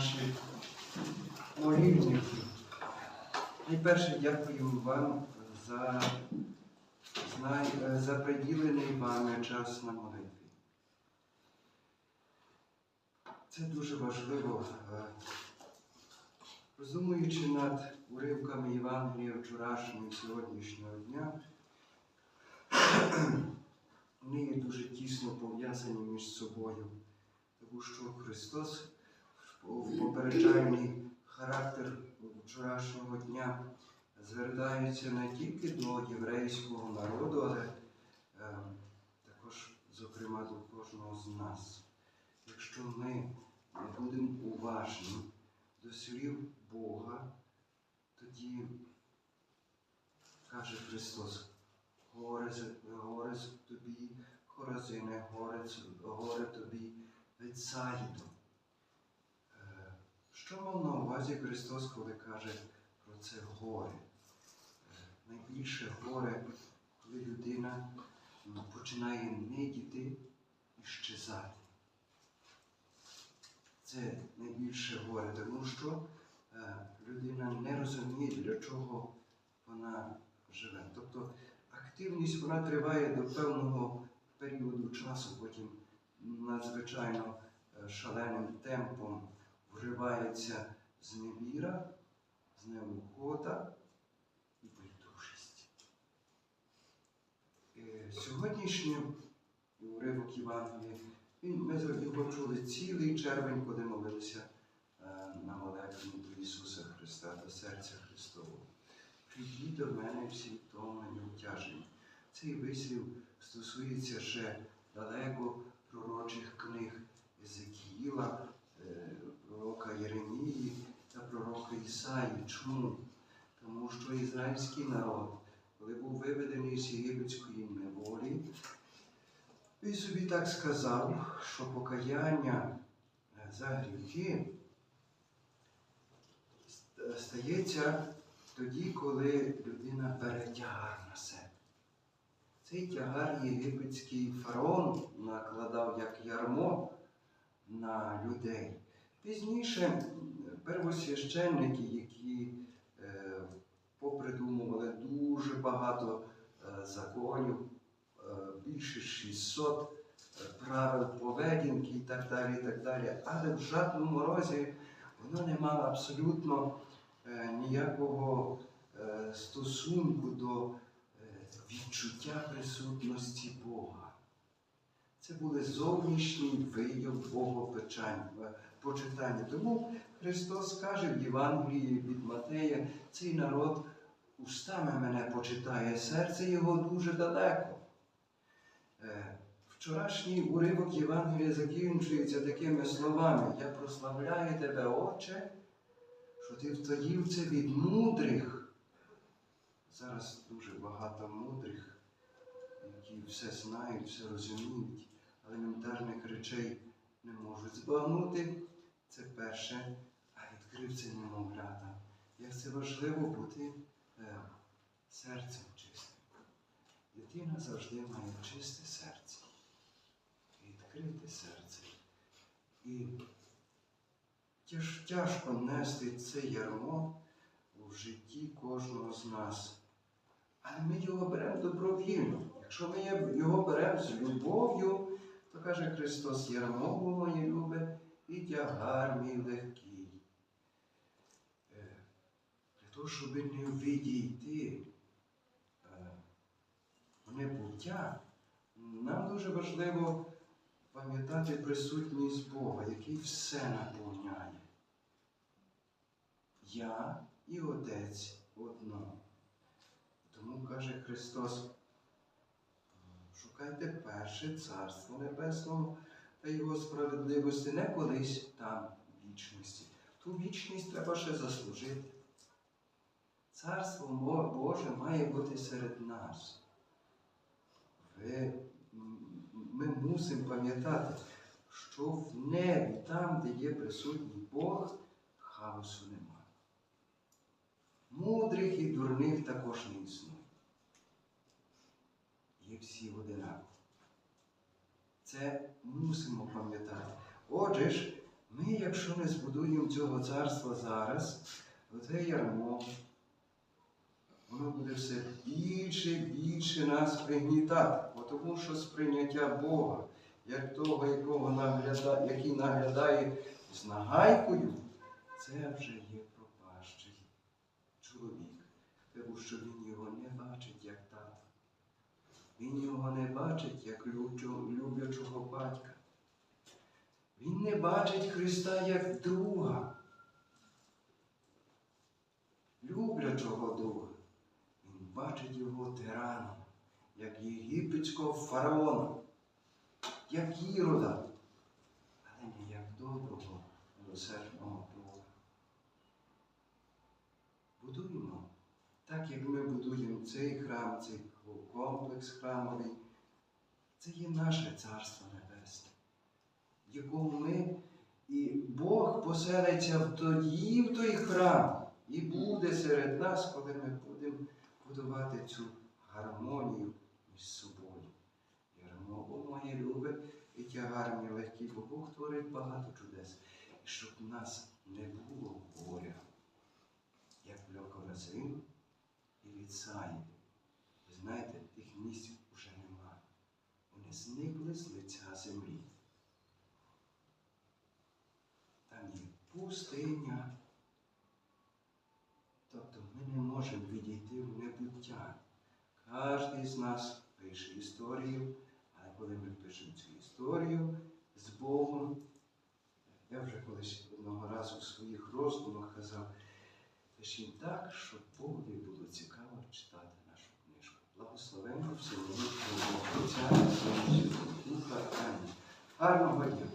наші молільники. Найперше дякую вам за, за приділений вами час на молитві. Це дуже важливо, е, роздумуючи над уривками Євангелія вчорашнього і сьогоднішнього дня, вони є дуже тісно пов'язані між собою, тому що Христос попереджальний характер вчорашнього дня звертається не тільки до єврейського народу, але е, також, зокрема, до кожного з нас. Якщо ми будемо уважні до слів Бога, тоді каже Христос, горе, тобі, Хоразине, горе, тобі, Вецаїдо. Що мав на увазі Христос, коли каже про це горе? Е, Найбільше горе, коли людина починає нидіти і щезати. Це найбільше горе, тому що е, людина не розуміє, для чого вона живе. Тобто активність вона триває до певного періоду часу, потім надзвичайно е, шаленим темпом вривається зневіра, знеохота і байдужість. Е, Сьогоднішній уривок Євангелія, ми його чули цілий червень, коли молилися е, на молебні до Ісуса Христа, до серця Христового. Прийдіть до мене всі втомлені обтяжені. Цей вислів стосується ще далеко пророчих книг Езекіїла, е, пророка Єремії та пророка Ісаї. Чому? Тому що ізраїльський народ, коли був виведений з єгипетської неволі, він собі так сказав, що покаяння е, за гріхи стається тоді, коли людина бере тягар на себе. Цей тягар єгипетський фараон накладав як ярмо на людей. Пізніше первосвященники, які е, попридумували дуже багато е, законів, е, більше 600 е, правил поведінки і так далі, і так далі. Але в жодному разі воно не мало абсолютно ніякого стосунку до відчуття присутності Бога. Це були зовнішній вияв Богопечання, почитання. Тому Христос каже в Євангелії від Матея, цей народ устами мене почитає, серце його дуже далеко. Е, Вчорашній уривок Євангелія закінчується такими словами: Я прославляю тебе, Отче, що ти втаїв це від мудрих. Зараз дуже багато мудрих, які все знають, все розуміють, елементарних речей не можуть збагнути. Це перше, а відкрив це немовлята. Як це важливо бути е, серцем чистим. Дитина завжди має чисте серце, відкрите серце. І тяж, тяжко нести це ярмо у житті кожного з нас. Але ми його беремо добровільно. Якщо ми його беремо з любов'ю, то каже Христос, ярмо моє любе і тягар мій легкий. Е, Для того, щоб не відійти е, в небуття, нам дуже важливо пам'ятати присутність Бога, який все наповняє. Я і Отець одно. Тому каже Христос, шукайте перше Царство Небесного та Його справедливості не колись там вічності. Ту вічність треба ще заслужити. Царство Боже має бути серед нас. Ви, ми мусимо пам'ятати, що в небі, там, де є присутній Бог, хаосу немає. Мудрих і дурних також не існує. Є всі одинакові. Це мусимо пам'ятати. Отже ж, Ми, якщо не збудуємо цього царства зараз, оце ярмо, воно буде все більше більше нас пригнітати. Тому що сприйняття Бога, як того, якого нагляда, який наглядає з нагайкою, це вже є пропащий чоловік. Тому що він його не бачить як. Він його не бачить як люблячого батька. Він не бачить Христа як друга, люблячого друга. Він бачить його тираном, як єгипетського фараона, як ірода, але не як доброго, милосердного Бога. Будуємо так, як ми будуємо цей храм, цей комплекс храмовий. Це є наше Царство Небесне, в якому ми і Бог поселиться в тоді в той храм і буде серед нас, коли ми будемо будувати цю гармонію між собою. Ярмо моє любе і тягар мій легкий, бо Бог творить багато чудес. Щоб в нас не було горя, як для Коразин і від Саї. Ви знаєте, тих місць уже немає. Вони зникли з лиця землі. Там є пустиня. Тобто ми не можемо відійти в небуття. Кожен з нас пише історію, але коли ми пишемо цю історію з Богом, я вже колись одного разу в своїх роздумах казав, пишіть так, щоб Богові було цікаво читати нашу книжку. Благословення всемогутнього Отця Сина і Духа. Амінь. Гарного дня!